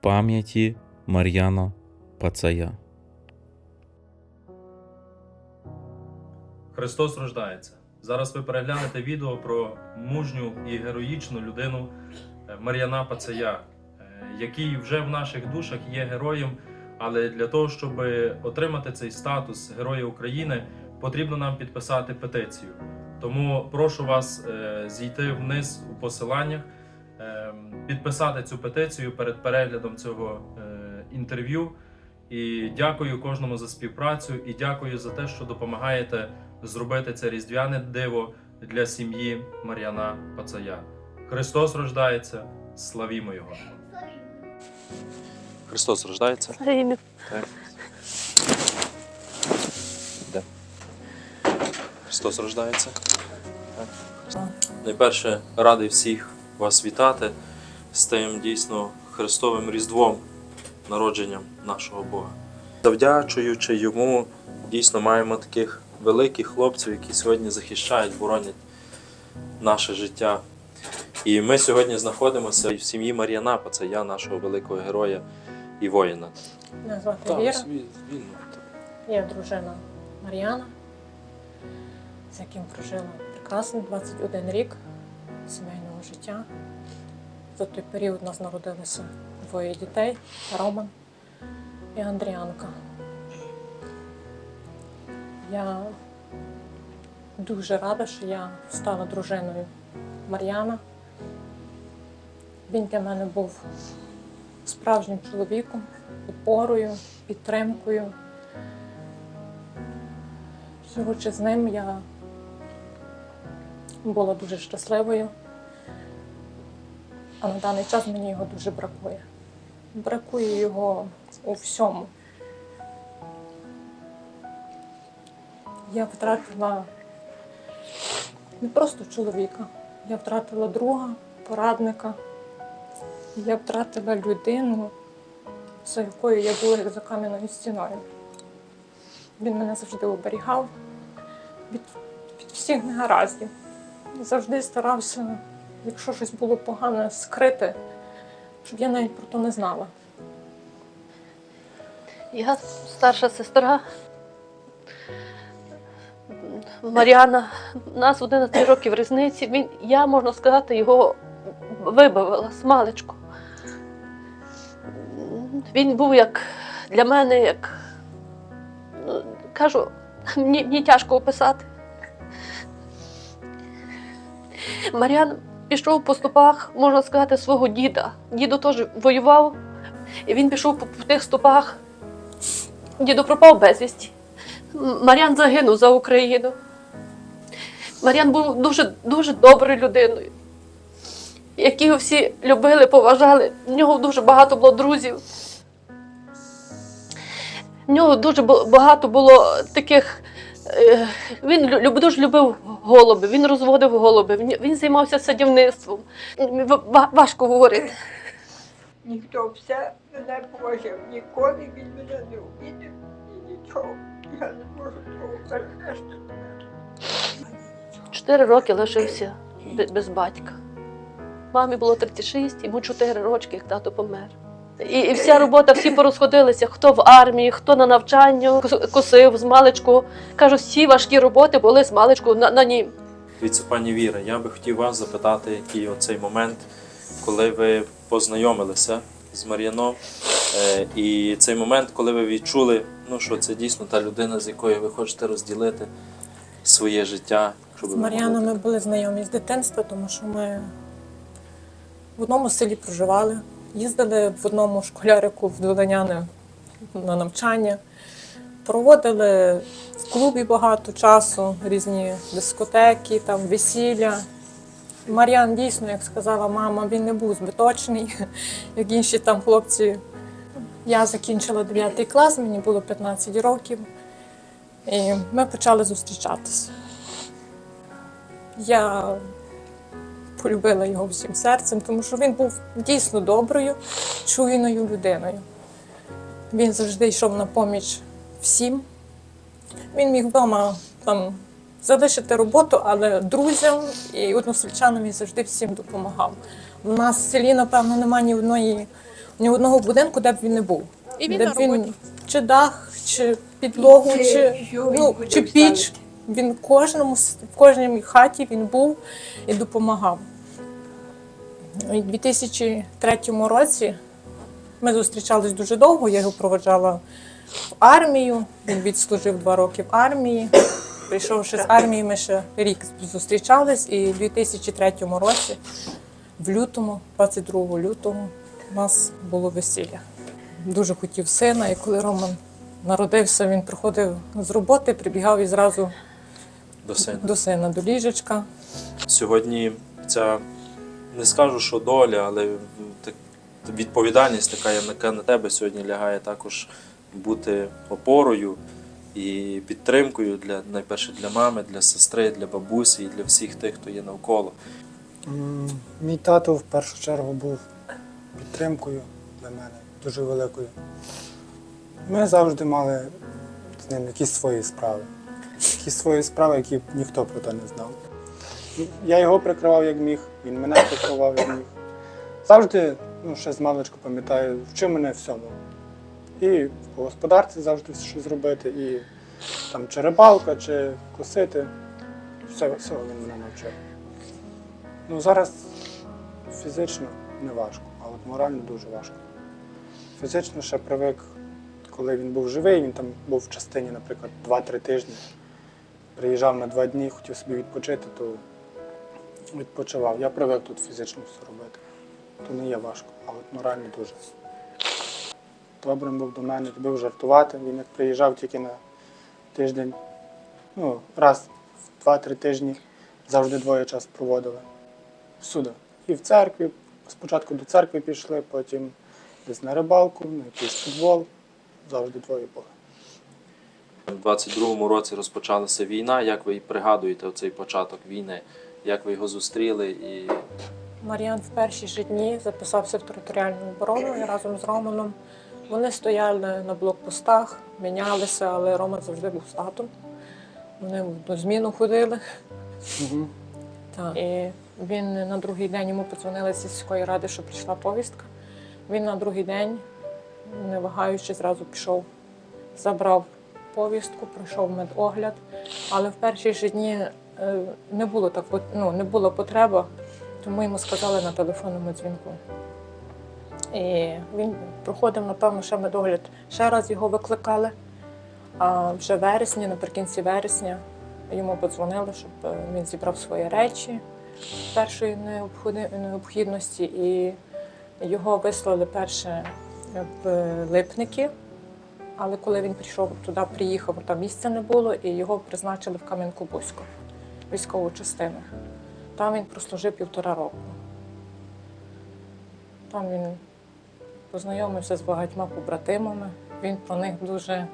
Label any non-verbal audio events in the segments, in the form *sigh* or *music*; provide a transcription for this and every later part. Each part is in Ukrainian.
пам'яті Мар'яна Пацая. Христос рождається. Зараз ви переглянете відео про мужню і героїчну людину е, Мар'яна Пацая, е, який вже в наших душах є героєм. Але для того, щоб отримати цей статус Героя України, потрібно нам підписати петицію. Тому прошу вас е, зійти вниз у посиланнях, е, підписати цю петицію перед переглядом цього е, інтерв'ю. І дякую кожному за співпрацю, і дякую за те, що допомагаєте зробити це різдвяне диво для сім'ї Мар'яна Пацая. Христос рождається, славімо Його! Христос рождається. Де? Христос рождається. Найперше радий всіх вас вітати з тим дійсно Христовим Різдвом, народженням нашого Бога. Завдячуючи йому, дійсно маємо таких великих хлопців, які сьогодні захищають, боронять наше життя. І ми сьогодні знаходимося в сім'ї Мар'яна Пацая, нашого великого героя і воїна. Мене звати Так, Віра, він- він, я дружина Мар'яна, з яким прожила прекрасний 21 рік сімейного життя. За той період у нас народилося двоє дітей Роман і Андріанка. Я дуже рада, що я стала дружиною Мар'яна. Він для мене був справжнім чоловіком, опорою, підтримкою. Живучи з ним, я була дуже щасливою, а на даний час мені його дуже бракує. Бракує його у всьому. Я втратила не просто чоловіка, я втратила друга, порадника. Я втратила людину, за якою я була як за кам'яною стіною. Він мене завжди оберігав від, від всіх негараздів. Завжди старався, якщо щось було погане, скрити, щоб я навіть про то не знала. Я старша сестра Мар'яна. У нас 11 років різниці. Він, я, можна сказати, його вибавила з маличку. Він був як для мене, як ну, кажу, мені, мені тяжко описати. Мар'ян пішов по стопах, можна сказати, свого діда. Дідо теж воював, і він пішов по, тих стопах. Дідо пропав безвісті. Мар'ян загинув за Україну. Мар'ян був дуже, дуже доброю людиною, які його всі любили, поважали. В нього дуже багато було друзів. В нього дуже багато було таких. Е, Він дуже любив голуби, він розводив голуби, він- займався садівництвом. Важко говорити. Ніхто все мене поважав, ніколи він мене не обідав і нічого. Я не можу того перенести. Чотири роки лишився без батька. Мамі було 36, йому 4 рочки, як тато помер. І, і вся робота, всі порозходилися, хто в армії, хто на навчанні, кос- косив з маличку. Кажу, всі важкі роботи були з маличку на, на нім. Дивіться, пані Віра, я би хотів вас запитати, який оцей момент, коли ви познайомилися з Мар'яном, е, і цей момент, коли ви відчули, ну, що це дійсно та людина, з якою ви хочете розділити своє життя. щоб З Мар'яном ми були знайомі з дитинства, тому що ми в одному селі проживали, їздили в одному школярику в Долиняне на навчання, проводили в клубі багато часу, різні дискотеки, там, весілля. Мар'ян дійсно, як сказала мама, він не був збиточний, *laughs* як інші там хлопці. Я закінчила 9 клас, мені було 15 років, і ми почали зустрічатися. Я полюбила його всім серцем, тому що він був дійсно доброю, чуйною людиною. Він завжди йшов на поміч всім. Він міг вдома там залишити роботу, але друзям і односельчанам він завжди всім допомагав. У нас в селі, напевно, немає ні одної ні одного будинку, де б він не був. І він де на б він чи дах, чи підлогу, Чи чи, ну, чи піч. Він кожному в кожній хаті він був і допомагав. У 2003 році ми зустрічались дуже довго, я його проведжала в армію. Він відслужив два роки в армії. Прийшовши з армії, ми ще рік зустрічались, і в 2003 році, в лютому, 22 лютого, у нас було весілля. Дуже хотів сина, і коли Роман народився, він приходив з роботи, прибігав і зразу До сина. до сина, до ліжечка. Сьогодні ця не скажу, що доля, але відповідальність така, яка на тебе сьогодні лягає також бути опорою і підтримкою для найперше для мами, для сестри, для бабусі і для всіх тих, хто є навколо. Мій тато в першу чергу був підтримкою для мене, дуже великою. Ми завжди мали з ним якісь свої справи. Якісь свої справи, які ніхто про те не знав. Я його прикривав як міг, він мене прикривав як міг. Завжди, ну, ще з маличку пам'ятаю, вчив мене всьому. І по господарці завжди щось зробити, і там чи рибалка, чи косити. Все, всього він мене навчив. Ну, зараз фізично не важко, а от морально дуже важко. Фізично ще привик, коли він був живий, він там був в частині, наприклад, 2-3 тижні. Приїжджав на два дні, хотів собі відпочити, то відпочивав. Я привик тут фізично все робити. То не є важко, а от морально дуже. Добрим був до мене, любив жартувати. Він як приїжджав тільки на тиждень, ну, раз в 2-3 тижні завжди двоє час проводили. Всюди. І в церкві. Спочатку до церкви пішли, потім десь на рибалку, на якийсь футбол. Завжди двоє були. У 22-му році розпочалася війна. Як ви пригадуєте цей початок війни? Як ви його зустріли? І Мар'ян в перші ж дні записався в територіальну оборону і разом з Романом. Вони стояли на блокпостах, мінялися, але Роман завжди був з татом. Вони до зміну ходили. Угу. Так. І він на другий день йому подзвонили з сільської ради, що прийшла повістка. Він на другий день, не вагаючи, зразу пішов, забрав повістку, пройшов медогляд. Але в перші ж дні не було так, ну, не було потреби, тому йому сказали на телефонному дзвінку. І він проходив, напевно, ще медогляд. Ще раз його викликали. А вже вересні, наприкінці вересня, йому подзвонили, щоб е, він зібрав свої речі першої необхідності, і його вислали перше в Липники. Але коли він прийшов туди, приїхав, там місця не було, і його призначили в Кам'янку-Бузьку, військову частину. Там він прослужив півтора року. Там він познайомився з багатьма побратимами. Він про них дуже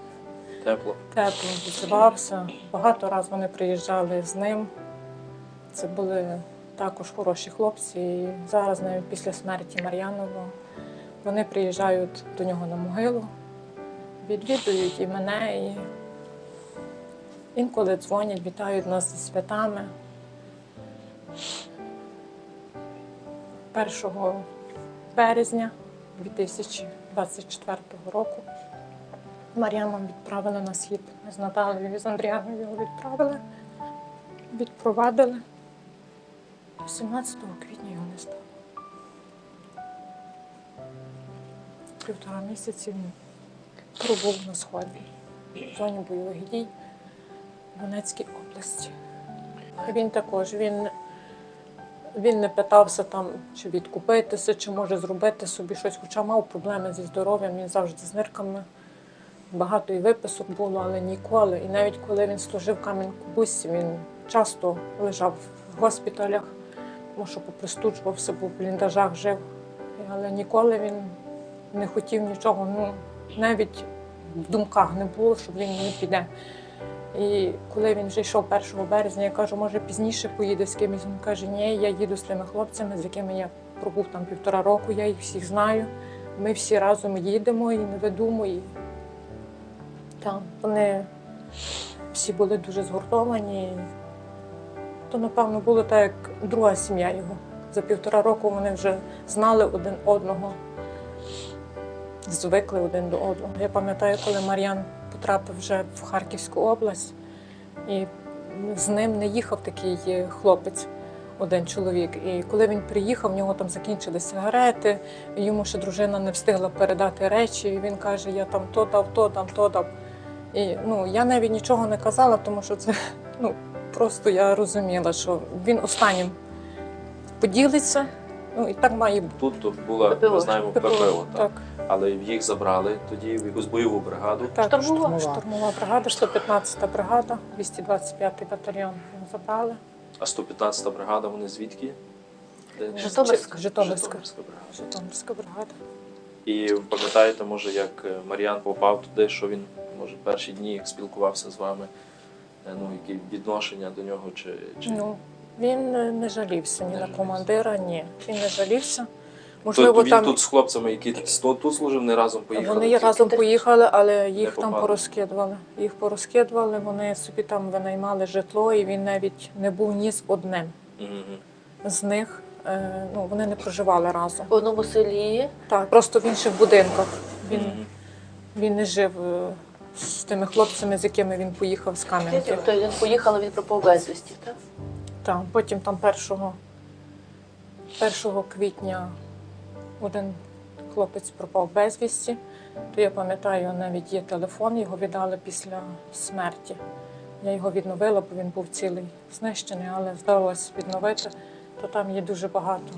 тепло. тепло відзивався. Багато разів вони приїжджали з ним. Це були також хороші хлопці. І зараз, навіть після смерті Мар'янова, вони приїжджають до нього на могилу, відвідують і мене, і інколи дзвонять, вітають нас зі святами. 1 березня 2024 року Мар'яну відправили на схід. Ми з Наталею і з Андріаном його відправили, відпровадили. 17 квітня його не стало. Півтора місяці він пробув на сході в зоні бойових дій Донецькій області. Він також він, він не питався там, чи відкупитися, чи може зробити собі щось, хоча мав проблеми зі здоров'ям, він завжди з нирками. Багато і виписок було, але ніколи. І навіть коли він служив в Кам'янку-Бузці, він часто лежав в госпіталях, тому що попристуджувався, був в бліндажах жив. Але ніколи він не хотів нічого, ну навіть в думках не було, щоб він не піде. І коли він вже йшов 1 березня, я кажу, може пізніше поїде з кимось. Він каже, ні, я їду з тими хлопцями, з якими я пробув там півтора року, я їх всіх знаю. Ми всі разом їдемо і не ведемо. І... Там вони всі були дуже згуртовані. То, напевно, було так, як друга сім'я його. За півтора року вони вже знали один одного. звикли один до одного. Я пам'ятаю, коли Мар'ян потрапив вже в Харківську область, і з ним не їхав такий е, хлопець, один чоловік. І коли він приїхав, в нього там закінчились сигарети, йому ще дружина не встигла передати речі. І він каже: Я там то дав, то дав, то дав. І ну, я навіть нічого не казала, тому що це *laughs* ну, просто я розуміла, що він останнім поділиться. Ну і так має бути. Тут тут була, ми знаємо, ППО, так. Але їх забрали тоді в якусь бойову бригаду. так, Штурмова. штурмова. бригада, 115-та бригада, 225-й батальйон забрали. А 115-та бригада, вони звідки? Де? Житомирська. Житомирська. Житомирська бригада. Житомирська бригада. І пам'ятаєте, може, як е, Мар'ян попав туди, що він, може, перші дні як спілкувався з вами, е, ну, які відношення до нього, чи, чи... Ну, він е, не жалівся ні Не на жалівся. командира, ні. Він не жалівся. Можливо, то він там тут з хлопцями, які тут, тут служив, не разом поїхали? вони разом поїхали, але їх там попали. порозкидували. Їх порозкидували, вони собі там винаймали житло, і він навіть не був ні з одним Мгм. з них. Е, Ну, вони не проживали разом. В одному селі. Так, просто в інших будинках. Він, Мгм. він не жив е, з тими хлопцями, з якими він поїхав з Кам'янки. Тобто він поїхав, він пропав безвісті, так? Так, потім там 1, 1 квітня один хлопець пропав безвісті. То я пам'ятаю, навіть є телефон, його віддали після смерті. Я його відновила, бо він був цілий знищений, але вдалося відновити. То там є дуже багато.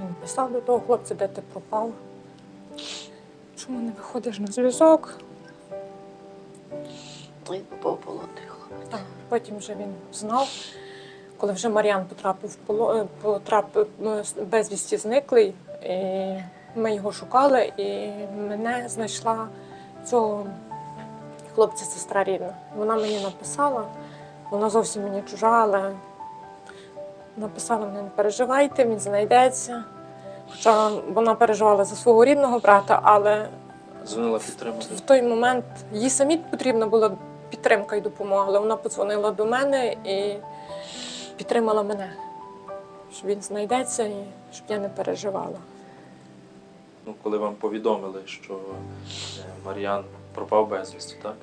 Він писав до того хлопця, де ти пропав. Чому не виходиш на зв'язок? Полон той хлопець. Так, потім вже він знав, коли вже Мар'ян потрапив в поло... е, потрапив е, безвісті зниклий, і ми його шукали, і мене знайшла цього хлопця сестра рідна. Вона мені написала, вона зовсім мені чужа, але написала мені, не переживайте, він знайдеться. Хоча вона переживала за свого рідного брата, але Дзвонила підтримати. в той момент їй самі потрібна була підтримка і допомога, але вона подзвонила до мене і підтримала мене, що він знайдеться і щоб я не переживала. Ну, коли вам повідомили, що е, Мар'ян пропав безвісти, так?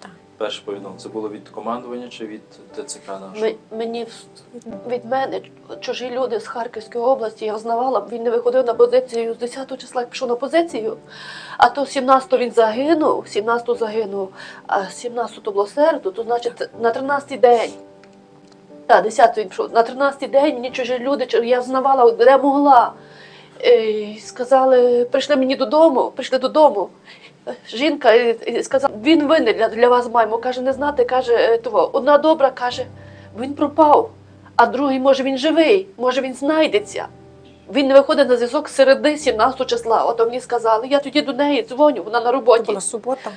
Так. Перше повідомлення. Це було від командування чи від ТЦК нашого? Ми- Мені в- від мене чужі люди з Харківської області, я знавала, він не виходив на позицію з 10 числа, як пішов на позицію, а то 17 він загинув, 17 загинув, а 17 було середу, то значить на 13 день. Так, 10-й пішов. На 13 день мені чужі люди, я знавала, де могла. І Сказали, прийшли мені додому, прийшли додому. Жінка е, е, сказала, він винен для, для вас маємо. Каже, не знати, каже, е, того. Одна добра каже, він пропав, а другий, може, він живий, може, він знайдеться. Він не виходить на зв'язок середи 17 числа. Ото мені сказали. Я тоді до неї дзвоню, вона на Це роботі. була субота.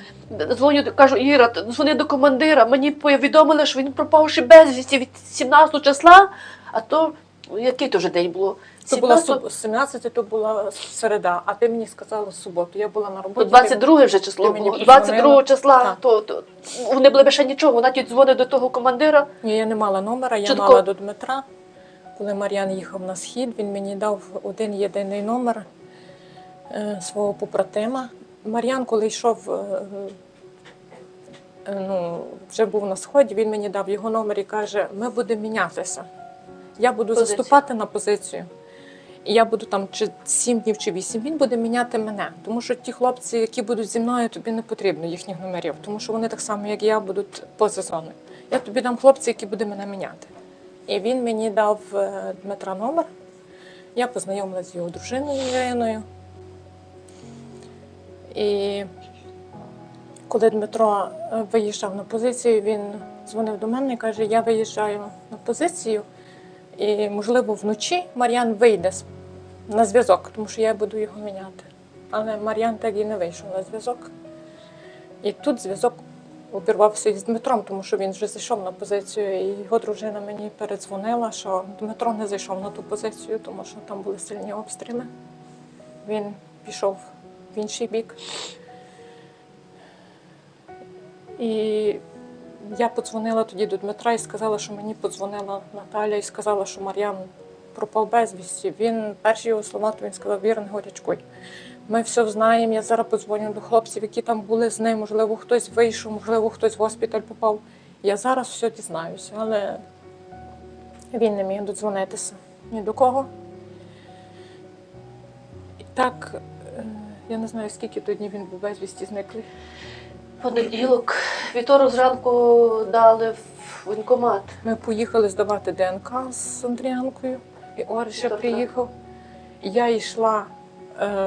Дзвоню, кажу, Іра, дзвони до командира. Мені повідомили, що він пропавши безвісті від 17 числа, а то який то вже день було? Це була 17 суб... 17 то була середа, а ти мені сказала суботу. Я була на роботі. 22 вже число ти було. подзвонила? 22 числа. Так. То, то вони були б ще нічого. Вона тоді дзвонить до того командира. Ні, я не мала номера, я Чутко. мала до Дмитра. Коли Мар'ян їхав на схід, він мені дав один єдиний номер е, свого побратима. Мар'ян, коли йшов, е, е, ну, вже був на сході, він мені дав його номер і каже: ми будемо мінятися. Я буду Позицію. заступати на позицію. І я буду там чи 7 днів, чи 8, він буде міняти мене. Тому що ті хлопці, які будуть зі мною, тобі не потрібно їхніх номерів, тому що вони так само, як я, будуть поза зоною. Я тобі дам хлопця, які будуть мене міняти. І він мені дав е, Дмитра номер. Я познайомилася з його дружиною Іриною. І коли Дмитро е, виїжджав на позицію, він дзвонив до мене і каже: Я виїжджаю на позицію, і, можливо, вночі Мар'ян вийде на зв'язок, тому що я буду його міняти. Але Мар'ян так і не вийшов на зв'язок. І тут зв'язок обірвався із Дмитром, тому що він вже зайшов на позицію, і його дружина мені передзвонила, що Дмитро не зайшов на ту позицію, тому що там були сильні обстріли. Він пішов в інший бік. І я подзвонила тоді до Дмитра і сказала, що мені подзвонила Наталя і сказала, що Мар'ян пропав безвісті. Він перші його слова, то він сказав, Віра, не горячкуй. Ми все знаємо. Я зараз подзвоню до хлопців, які там були з ним. Можливо, хтось вийшов, можливо, хтось в госпіталь попав. Я зараз все дізнаюся, але він не міг додзвонитися ні до кого. І так, е, я не знаю, скільки то днів він був безвісті зниклий. Понеділок, вівторок зранку дали в воєнкомат. Ми поїхали здавати ДНК з Андріанкою, і Ор приїхав. І я йшла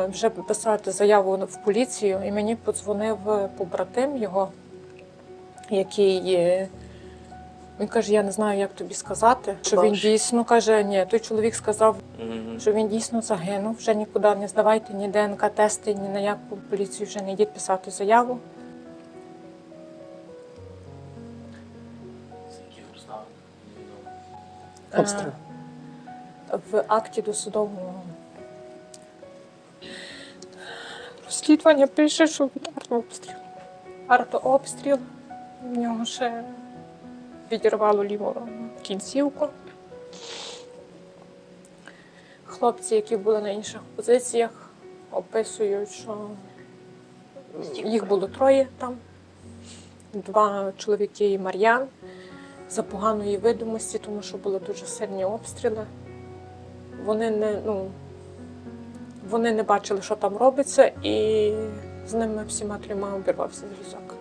вже писати заяву в поліцію, і мені подзвонив побратим його, який. е, Він каже, я не знаю, як тобі сказати, що він дійсно каже, ні, той чоловік сказав, що він дійсно загинув. Вже нікуди не здавайте ні ДНК-тести, ні на яку поліцію вже не йдіть писати заяву. Е, Обстріл. в акті досудового розслідування пише, що від артообстріл. Артообстріл. В нього ще відірвало ліву кінцівку. Хлопці, які були на інших позиціях, описують, що їх було троє там. Два чоловіки і Мар'ян за поганої видимості, тому що були дуже сильні обстріли. Вони не, ну, вони не бачили, що там робиться, і з ними всіма трьома обірвався зв'язок.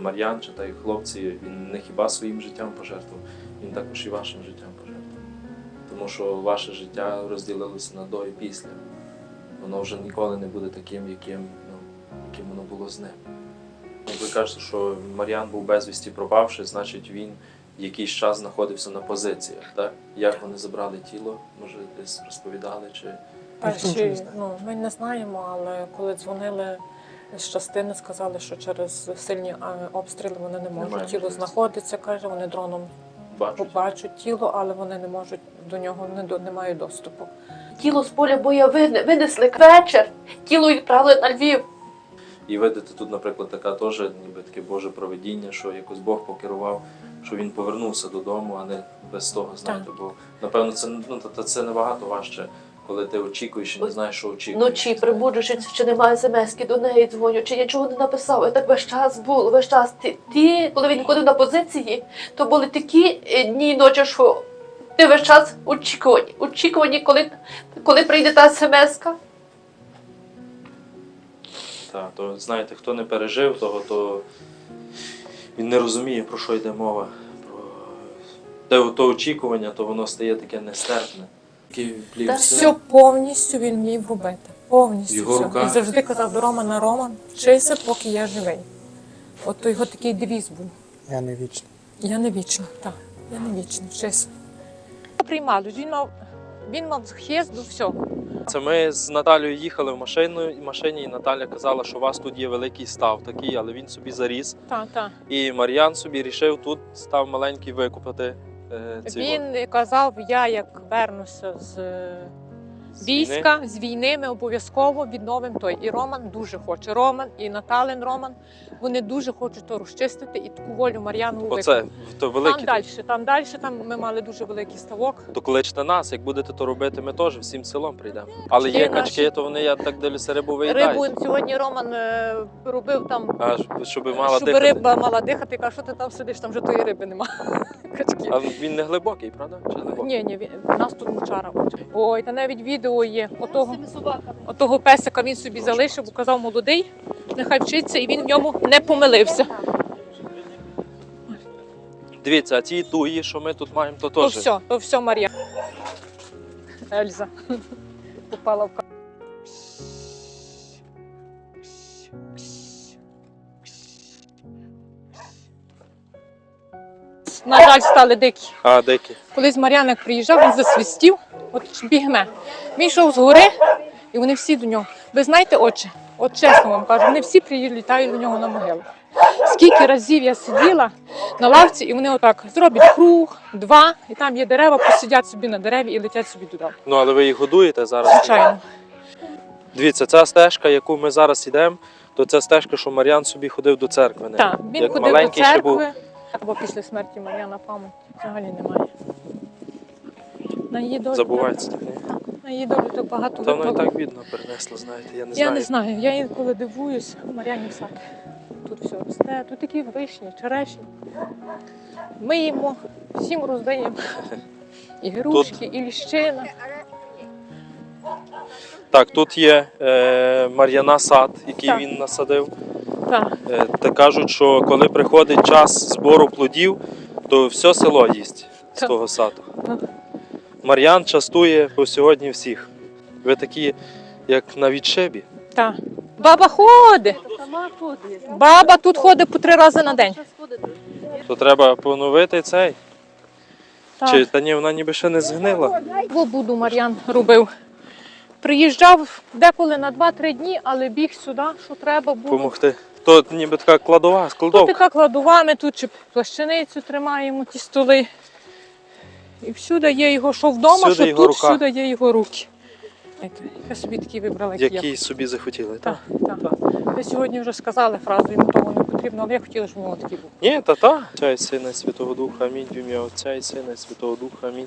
Мар'ян чи та й хлопці, він не хіба своїм життям пожертвував, він також і вашим життям пожертвував. Тому що ваше життя розділилося на до і після. Воно вже ніколи не буде таким, яким, ну, яким воно було з ним. Як ви кажете, що Мар'ян був безвісті пропавши, значить він якийсь час знаходився на позиціях. Так? Як вони забрали тіло, може десь розповідали чи. Перші, ну, ми не знаємо, але коли дзвонили з частини, сказали, що через сильні обстріли вони не можуть. Немає тіло знаходиться, каже, вони дроном Бачать. побачать тіло, але вони не можуть до нього не, до- не мають доступу. Тіло з поля боя винесли вечір. Тіло відправили на Львів. І видати тут, наприклад, така теж ніби таке Боже проведіння, що якось Бог покерував, що він повернувся додому, а не без того, знаєте. Бо напевно це ну та це набагато важче, коли ти очікуєш і не знаєш, що очікуєш. Вночі прибуджуючись, чи немає смс до неї дзвоню, чи нічого не написав. І так весь час було, весь час. Ті, ті, коли він ходив на позиції, то були такі е, дні і ночі, що ти весь час очікувані. Очікувані, коли, коли прийде та смс-ка. Так, то знаєте, хто не пережив того, то він не розуміє, про що йде мова. Про те то очікування, то воно стає таке нестерпне. Та все. Повністю він вмів робити. Повністю. Його все. руках. Він завжди казав до Романа Роман, вчися, поки я живий. От то його такий девіз був. Я не вічний. Я не вічна, так. Я не вічна, вчися. Приймали, він мав, він мав хист до всього. Це ми з Наталією їхали в машину, машині, і Наталя казала, що у вас тут є великий став такий, але він собі заріс. Та, та. І Мар'ян собі рішив тут став маленький викупати. Е, ці Він казав, я як вернуся з війська, з війни, ми обов'язково відновимо той. І Роман дуже хоче. Роман і Наталин Роман. Вони дуже хочуть то розчистити і таку волю Мар'яну Оце то Там далі, там далі, там ми мали дуже великий ставок. То кличте нас, як будете то робити, ми теж всім селом прийдемо. Але є наші- качки, то вони, я так дивлюся, рибу виїдають. Рибу сьогодні Роман е, робив там, А щоб- мала щоб дихати. риба мала дихати. Каже, що ти там сидиш, там вже тої риби нема. *laughs* Качки. А він не глибокий, правда? Чи глибокий? Ні, ні, він- нас тут мочара. Ой, та навіть відео є. Отого, отого песика він собі залишив, бо казав молодий, нехай вчиться, і він в ньому не помилився. Дивіться, а ті туї, що ми тут маємо, то То все, то все, Мар'я. Ельза попала в ка- На жаль, стали дикі. А, дикі. Колись Мар'ян як приїжджав, він засвістів, от бігме. Він йшов з гори, і вони всі до нього. Ви знаєте, отче, от чесно вам кажу, вони всі прилітають до нього на могилу. Скільки разів я сиділа на лавці, і вони отак зроблять круг, два, і там є дерева, посидять собі на дереві і летять собі туди. Ну, але ви їх годуєте зараз. Звичайно. Дивіться, ця стежка, яку ми зараз йдемо, то це стежка, що Мар'ян собі ходив до церкви. Так, він Як ходив до ще був. церкви, або після смерті Мар'яна пам'ять взагалі немає. На її долю. Забувається так, ні? На її долю так багато Та воно і так видно перенесло, знаєте, я не Я знаю. не знаю, я інколи дивуюсь, Мар'яні сад. Тут все росте, тут такі вишні, черешні. Ми їмо, всім роздаємо. *laughs* І грушки, і ліщина. Так, тут є е, Мар'яна сад, який Так. він насадив. Так, Е, та кажуть, що коли приходить час збору плодів, то все село їсть з Так. того саду. Так. Мар'ян частує по сьогодні всіх. Ви такі, як на відшибі. так. Баба ходить. Баба тут ходить по три рази на день. То треба поновити цей. Так. Чи та ні, вона ніби ще не згнила. Буду Мар'ян робив. Приїжджав деколи на 2-3 дні, але біг сюди, що треба було. Помогти. То ніби така кладова, Тут складовка. така кладовами, тут чи плащаницю тримаємо, ті столи. І всюди є його, що вдома, Всюди що його тут, рука. всюди є його руки. Я собі такі вибрала, які я собі захотіли. Так, Так. так. Ви сьогодні вже сказали фразу, йому того не потрібно, але я хотіла, щоб у нього такий був. Ні, та та. Отця і Сина і Святого Духа, амінь. В ім'я Отця і Сина і Святого Духа, амінь.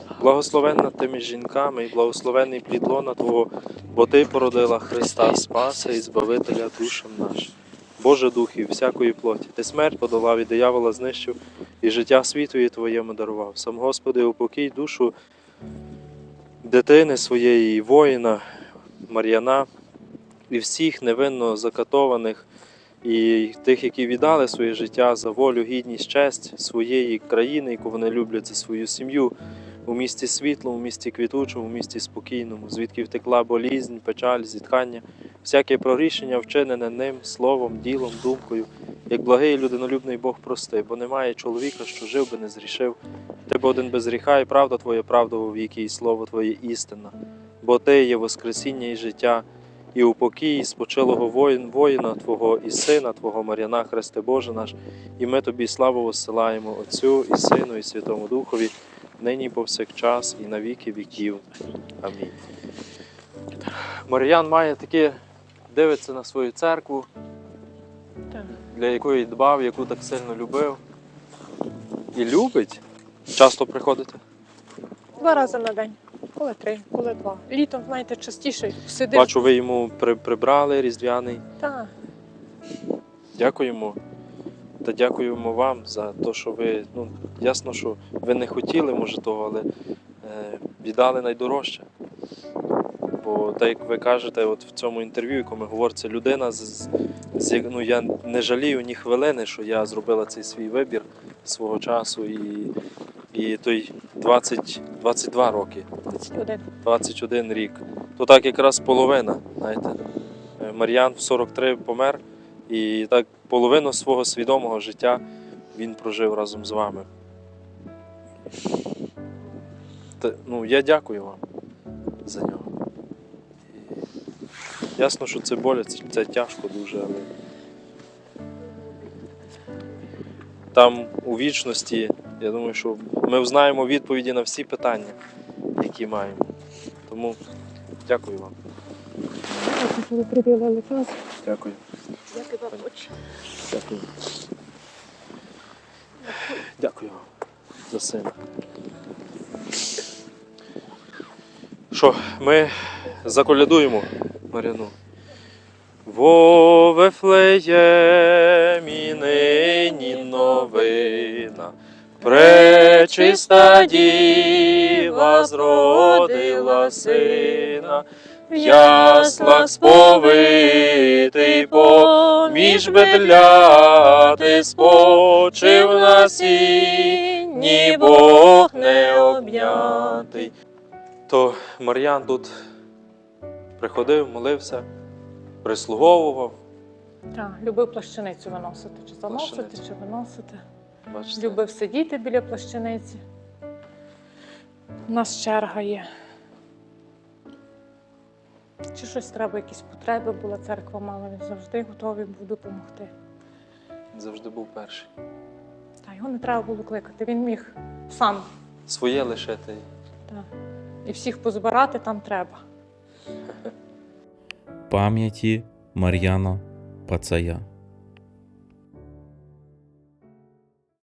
Благословенна ти між жінками, і благословенний плід лона Твого, бо Ти породила Христа Спаса і Збавителя душам нашим. Боже Духів, всякої плоті, ти смерть подолав і диявола знищив, і життя світові Твоєму дарував. Сам Господи, упокій душу дитини своєї, і воїна, Мар'яна, і всіх невинно закатованих, і тих, які віддали своє життя за волю, гідність, честь своєї країни, яку вони люблять за свою сім'ю, у місті світлому, у місті квітучому, у місті спокійному, звідки втекла болізнь, печаль, зітхання, всяке прорішення, вчинене ним, словом, ділом, думкою, як благий людинолюбний Бог прости, бо немає чоловіка, що жив би не зрішив. Ти бо один без гріха, і правда Твоя правда у віки, і слово Твоє істина. Бо Ти є Воскресіння і життя, і у покій спочилого воїн, воїна Твого і Сина Твого Мар'яна, Христе Боже наш, і ми Тобі славу воссилаємо Отцю і Сину, і Святому Духові, нині повсякчас, і на віки віків. Амінь. Мар'ян має таке, дивиться на свою церкву, для якої дбав, яку так сильно любив. І любить. Часто приходите. Два рази на день. Коли три, коли два. Літом, знаєте, частіше сидиш. Бачу, ви йому при, прибрали різдвяний. Так. Дякуємо. Та дякуємо вам за те, що ви, ну, ясно, що ви не хотіли, може, того, але е, віддали найдорожче. Бо, так як ви кажете, от в цьому інтерв'ю, якому говориться, людина, з, з, ну, я не жалію ні хвилини, що я зробила цей свій вибір свого часу і, і той 20, 22 роки. 21. 21 рік. То так якраз половина, знаєте. Е, Мар'ян в 43 помер, і так половину свого свідомого життя він прожив разом з вами. Та, ну, я дякую вам за нього. І ясно, що це болить, це тяжко дуже, але там у вічності, я думаю, що ми знаємо відповіді на всі питання, які маємо. Тому дякую вам. Ви приділили час. Дякую. Дякую. Дякую. Дякую за сина. Що, ми заколядуємо Маряну. Во Вифлеємі нині новина, пречиста діва зродила сина, в яслах сповитий поміж бедляти спочив на сіні Бог не обнятий. То Мар'ян тут приходив, молився, прислуговував. Так, любив плащаницю виносити, чи заносити, Плащаницю. чи виносити. Бачите? Любив сидіти біля плащаниці. У нас черга є. Чи щось треба, якісь потреби була, церква мала, він завжди готовий був допомогти. Він завжди був перший. Та його не треба було кликати, він міг сам Своє лишити. Так. і всіх позбирати там треба. *laughs* Пам'яті Мар'яна Пацая.